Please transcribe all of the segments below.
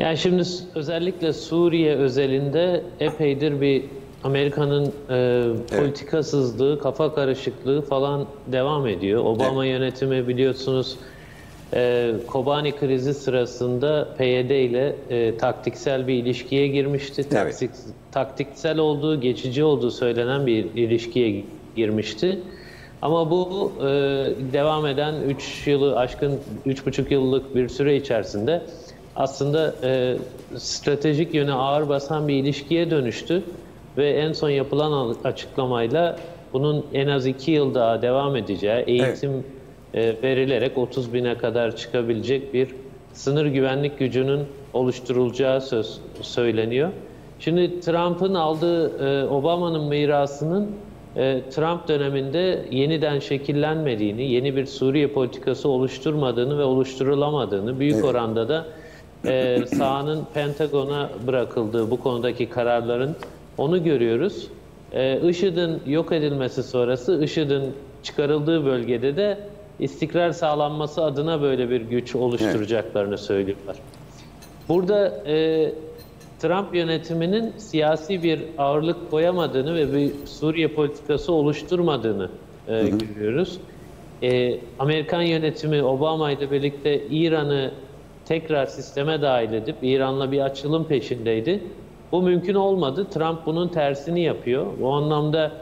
Yani şimdi özellikle Suriye özelinde epeydir bir Amerika'nın e, politikasızlığı, kafa karışıklığı falan devam ediyor. Obama yönetimi biliyorsunuz e, Kobani krizi sırasında PYD ile e, taktiksel bir ilişkiye girmişti. Evet. Taktik, taktiksel olduğu, geçici olduğu söylenen bir ilişkiye girmişti. Ama bu e, devam eden 3 yılı aşkın 3,5 yıllık bir süre içerisinde aslında e, stratejik yöne ağır basan bir ilişkiye dönüştü ve en son yapılan açıklamayla bunun en az 2 yıl daha devam edeceği, eğitim e, verilerek 30 bine kadar çıkabilecek bir sınır güvenlik gücünün oluşturulacağı söz söyleniyor. Şimdi Trump'ın aldığı e, Obama'nın mirasının e, Trump döneminde yeniden şekillenmediğini, yeni bir Suriye politikası oluşturmadığını ve oluşturulamadığını, büyük Evet. oranda da e, sahanın Pentagon'a bırakıldığı bu konudaki kararların onu görüyoruz. E, IŞİD'in yok edilmesi sonrası IŞİD'in çıkarıldığı bölgede de istikrar sağlanması adına böyle bir güç oluşturacaklarını söylüyorlar. Burada e, Trump yönetiminin siyasi bir ağırlık koyamadığını ve bir Suriye politikası oluşturmadığını e, görüyoruz. E, Amerikan yönetimi Obama ile birlikte İran'ı tekrar sisteme dahil edip İran'la bir açılım peşindeydi. Bu mümkün olmadı. Trump bunun tersini yapıyor. Bu anlamda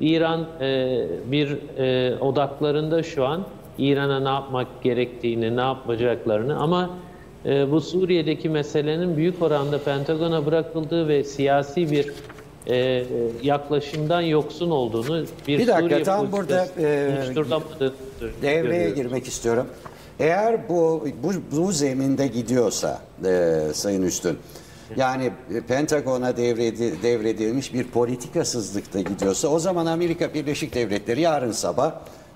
İran e, bir e, odaklarında şu an İran'a ne yapmak gerektiğini, ne yapacaklarını ama e, bu Suriye'deki meselenin büyük oranda Pentagon'a bırakıldığı ve siyasi bir e, yaklaşımdan yoksun olduğunu bir, Bir dakika, Suriye tam burada, e, Devreye görüyoruz. girmek istiyorum. Eğer bu bu, bu zeminde gidiyorsa e, Sayın Üstün, yani Pentagon'a devredi, devredilmiş bir politikasızlıkta gidiyorsa o zaman Amerika Birleşik Devletleri yarın sabah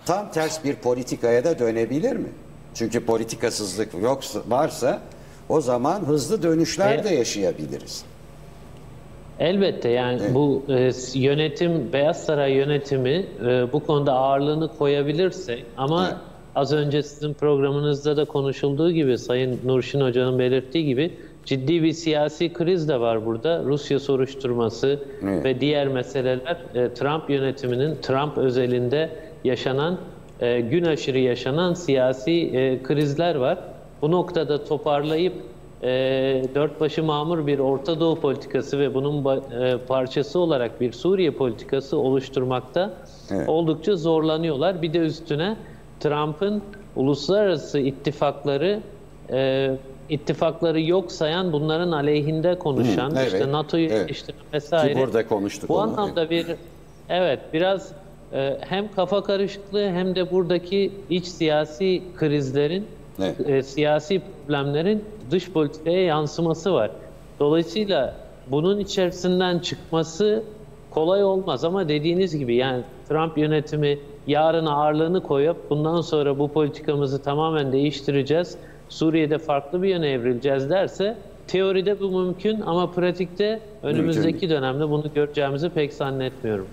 tam ters bir politikaya da dönebilir mi? Çünkü politikasızlık yoksa varsa o zaman hızlı dönüşler E- de yaşayabiliriz. Elbette yani bu e, yönetim, Beyaz Saray yönetimi e, bu konuda ağırlığını koyabilirse ama Evet. Az önce sizin programınızda da konuşulduğu gibi Sayın Nurşin Hoca'nın belirttiği gibi ciddi bir siyasi kriz de var burada. Rusya soruşturması Evet. ve diğer meseleler e, Trump yönetiminin Trump özelinde yaşanan e, gün aşırı yaşanan siyasi e, krizler var. Bu noktada toparlayıp e, dört başı mamur bir Orta Doğu politikası ve bunun e, parçası olarak bir Suriye politikası oluşturmakta Evet. oldukça zorlanıyorlar. Bir de üstüne Trump'ın uluslararası ittifakları e, ittifakları yok sayan bunların aleyhinde konuşan Hı, evet, işte NATO'yu evet. eleştiren vesaire. Ki burada konuştuk Bu onu, anlamda bir evet biraz e, hem kafa karışıklığı hem de buradaki iç siyasi krizlerin Evet. e, siyasi problemlerin dış politikaya yansıması var. Dolayısıyla bunun içerisinden çıkması kolay olmaz ama dediğiniz gibi yani Trump yönetimi yarın ağırlığını koyup bundan sonra bu politikamızı tamamen değiştireceğiz. Suriye'de farklı bir yöne evrileceğiz derse teoride bu mümkün ama pratikte önümüzdeki dönemde bunu göreceğimizi pek zannetmiyorum.